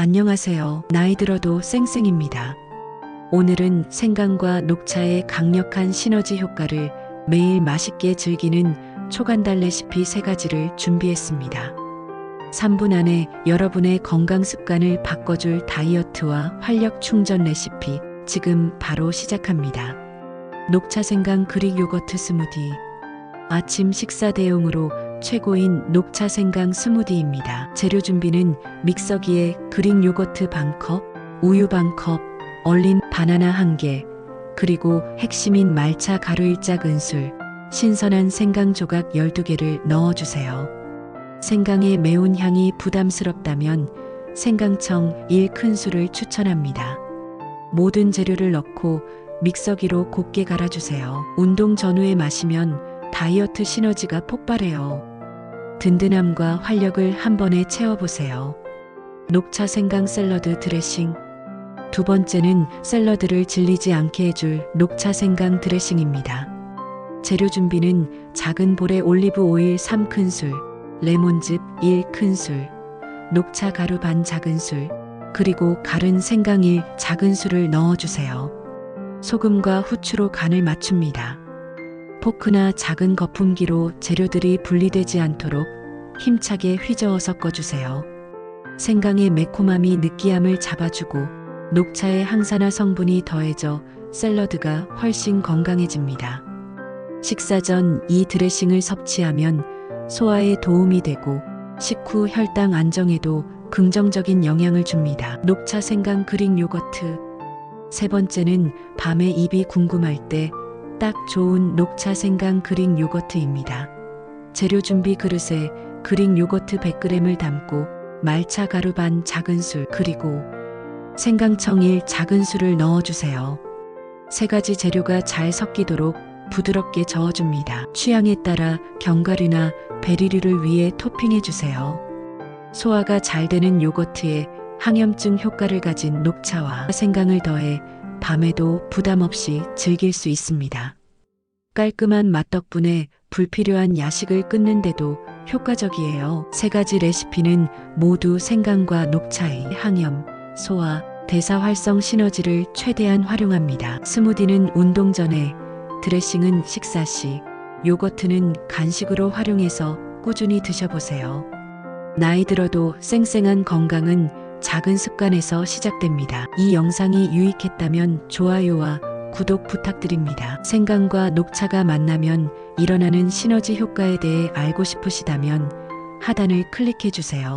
안녕하세요. 나이 들어도 쌩쌩입니다. 오늘은 생강과 녹차의 강력한 시너지 효과를 매일 맛있게 즐기는 초간달 레시피 세 가지를 준비했습니다. 3분 안에 여러분의 건강 습관을 바꿔줄 다이어트와 활력 충전 레시피 지금 바로 시작합니다. 녹차 생강 그릭 요거트 스무디 아침 식사 대용으로 최고인 녹차 생강 스무디입니다. 재료 준비는 믹서기에 그릭 요거트 반컵, 우유 반컵, 얼린 바나나 한 개, 그리고 핵심인 말차 가루 1작 은술, 신선한 생강 조각 12개를 넣어주세요. 생강의 매운 향이 부담스럽다면 생강청 1큰술을 추천합니다. 모든 재료를 넣고 믹서기로 곱게 갈아주세요. 운동 전후에 마시면 다이어트 시너지가 폭발해요. 든든함과 활력을 한 번에 채워보세요. 녹차 생강 샐러드 드레싱. 두 번째는 샐러드를 질리지 않게 해줄 녹차 생강 드레싱입니다. 재료 준비는 작은 볼에 올리브 오일 3큰술, 레몬즙 1큰술, 녹차 가루 반 작은술, 그리고 갈은 생강 1 작은술을 넣어주세요. 소금과 후추로 간을 맞춥니다. 포크나 작은 거품기로 재료들이 분리되지 않도록 힘차게 휘저어 섞어주세요. 생강의 매콤함이 느끼함을 잡아주고 녹차의 항산화 성분이 더해져 샐러드가 훨씬 건강해집니다. 식사 전 이 드레싱을 섭취하면 소화에 도움이 되고 식후 혈당 안정에도 긍정적인 영향을 줍니다. 녹차 생강 그릭 요거트. 세 번째는 밤에 입이 궁금할 때 딱 좋은 녹차 생강 그릭 요거트입니다. 재료 준비 그릇에 그릭 요거트 100g을 담고 말차 가루 반 작은 술 그리고 생강청 1 작은 술을 넣어주세요. 세 가지 재료가 잘 섞이도록 부드럽게 저어줍니다. 취향에 따라 견과류나 베리류를 위해 토핑해주세요. 소화가 잘 되는 요거트에 항염증 효과를 가진 녹차와 생강을 더해 밤에도 부담 없이 즐길 수 있습니다. 깔끔한 맛 덕분에 불필요한 야식을 끊는데도 효과적이에요. 세 가지 레시피는 모두 생강과 녹차의 항염, 소화, 대사 활성 시너지를 최대한 활용합니다. 스무디는 운동 전에, 드레싱은 식사 시, 요거트는 간식으로 활용해서 꾸준히 드셔보세요. 나이 들어도 쌩쌩한 건강은 작은 습관에서 시작됩니다. 이 영상이 유익했다면 좋아요와 구독 부탁드립니다. 생강과 녹차가 만나면 일어나는 시너지 효과에 대해 알고 싶으시다면 하단을 클릭해 주세요.